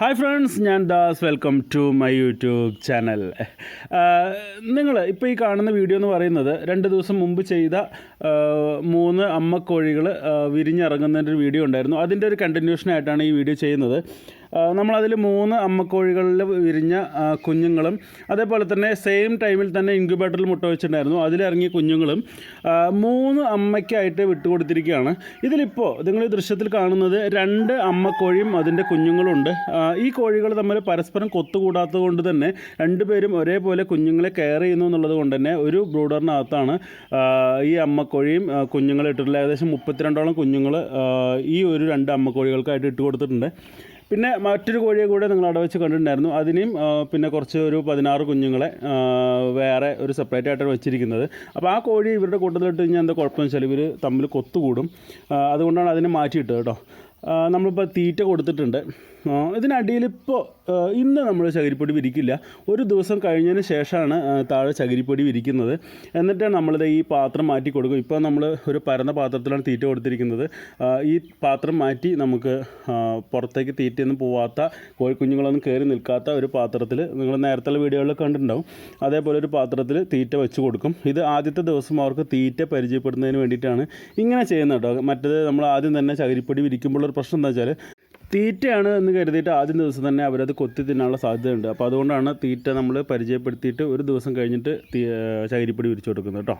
Hi friends ഞാൻ Das. Welcome to my YouTube channel നിങ്ങൾ ഇപ്പോൾ ഈ കാണുന്ന വീഡിയോ എന്ന് പറയുന്നത് രണ്ട് ദിവസം മുമ്പ് ചെയ്ത മൂന്ന് അമ്മക്കോഴികൾ വിരിഞ്ഞിറങ്ങുന്നതിന്റെ ഒരു വീഡിയോ ഉണ്ടായിരുന്നു. അതിന്റെ ഒരു കണ്ടിന്യൂഷനായിട്ടാണ് ഈ വീഡിയോ ചെയ്യുന്നത്. നമ്മളതിൽ മൂന്ന് അമ്മക്കോഴികളിൽ വിരിഞ്ഞ കുഞ്ഞുങ്ങളും അതേപോലെ തന്നെ സെയിം ടൈമിൽ തന്നെ ഇൻക്യുബേറ്ററിൽ മുട്ട വെച്ചിട്ടുണ്ടായിരുന്നു. അതിലിറങ്ങിയ കുഞ്ഞുങ്ങളും മൂന്ന് അമ്മയ്ക്കായിട്ട് വിട്ടുകൊടുത്തിരിക്കുകയാണ്. ഇതിലിപ്പോൾ നിങ്ങൾ ഈ ദൃശ്യത്തിൽ കാണുന്നത് രണ്ട് അമ്മക്കോഴിയും അതിന്റെ കുഞ്ഞുങ്ങളുണ്ട്. ഈ കോഴികൾ തമ്മിൽ പരസ്പരം കൊത്തുകൂടാത്തത് കൊണ്ട് തന്നെ രണ്ടുപേരും ഒരേപോലെ കുഞ്ഞുങ്ങളെ കെയർ ചെയ്യുന്നു എന്നുള്ളത് കൊണ്ട് തന്നെ ഒരു ബ്രൂഡറിനകത്താണ് ഈ അമ്മക്കോഴിയും കുഞ്ഞുങ്ങളെ ഇട്ടിട്ടുള്ളത്. ഏകദേശം മുപ്പത്തിരണ്ടോളം കുഞ്ഞുങ്ങൾ ഈ ഒരു രണ്ട് അമ്മക്കോഴികൾക്കായിട്ട് ഇട്ട് കൊടുത്തിട്ടുണ്ട് പിന്നെ മറ്റൊരു കോഴിയെ കൂടെ നിങ്ങൾ അവിടെ വെച്ച് കണ്ടിട്ടുണ്ടായിരുന്നു. അതിനെയും പിന്നെ കുറച്ച് ഒരു പതിനാറ് കുഞ്ഞുങ്ങളെ വേറെ ഒരു സെപ്പറേറ്റ് ആയിട്ടാണ് വെച്ചിരിക്കുന്നത്. അപ്പോൾ ആ കോഴി ഇവരുടെ കൂട്ടത്തിലിട്ട് കഴിഞ്ഞാൽ എന്താ കുഴപ്പമെന്ന് വെച്ചാൽ ഇവർ തമ്മിൽ കൊത്തുകൂടും. അതുകൊണ്ടാണ് അതിനെ മാറ്റിയിട്ടത് കേട്ടോ. നമ്മളിപ്പോൾ തീറ്റ കൊടുത്തിട്ടുണ്ട്. ഇതിനടിയിൽ ഇപ്പോൾ ഇന്ന് നമ്മൾ ചകിരിപ്പൊടി വിരിക്കില്ല. ഒരു ദിവസം കഴിഞ്ഞതിന് ശേഷമാണ് താഴെ ചകിരിപ്പൊടി വിരിക്കുന്നത്. എന്നിട്ടാണ് നമ്മളിത് ഈ പാത്രം മാറ്റി കൊടുക്കും ഇപ്പോൾ നമ്മൾ ഒരു പരന്ന പാത്രത്തിലാണ് തീറ്റ കൊടുത്തിരിക്കുന്നത്. ഈ പാത്രം മാറ്റി നമുക്ക് പുറത്തേക്ക് തീറ്റയൊന്നും പോവാത്ത കോഴിക്കുഞ്ഞുങ്ങളൊന്നും കയറി നിൽക്കാത്ത ഒരു പാത്രത്തിൽ നിങ്ങൾ നേരത്തെ വീഡിയോകളിൽ കണ്ടിട്ടുണ്ടാവും. അതേപോലെ ഒരു പാത്രത്തിൽ തീറ്റ വെച്ച് കൊടുക്കും. ഇത് ആദ്യത്തെ ദിവസം അവർക്ക് തീറ്റ പരിചയപ്പെടുന്നതിന് വേണ്ടിയിട്ടാണ് ഇങ്ങനെ ചെയ്യുന്നത് കേട്ടോ. മറ്റേത് നമ്മൾ ആദ്യം തന്നെ ചകിരിപ്പൊടി വിരിക്കുമ്പോൾ ഒരു പ്രശ്നം എന്താ വെച്ചാൽ തീറ്റയാണ് എന്ന് കരുതിയിട്ട് ആദ്യം ദിവസം തന്നെ അവരത് കൊത്തി തിന്നാനുള്ള സാധ്യതയുണ്ട്. അപ്പോൾ അതുകൊണ്ടാണ് തീറ്റ നമ്മൾ പരിചയപ്പെടുത്തിയിട്ട് ഒരു ദിവസം കഴിഞ്ഞിട്ട് തീ ചകിരിപ്പൊടി വിരിച്ചു കൊടുക്കുന്നത് കേട്ടോ.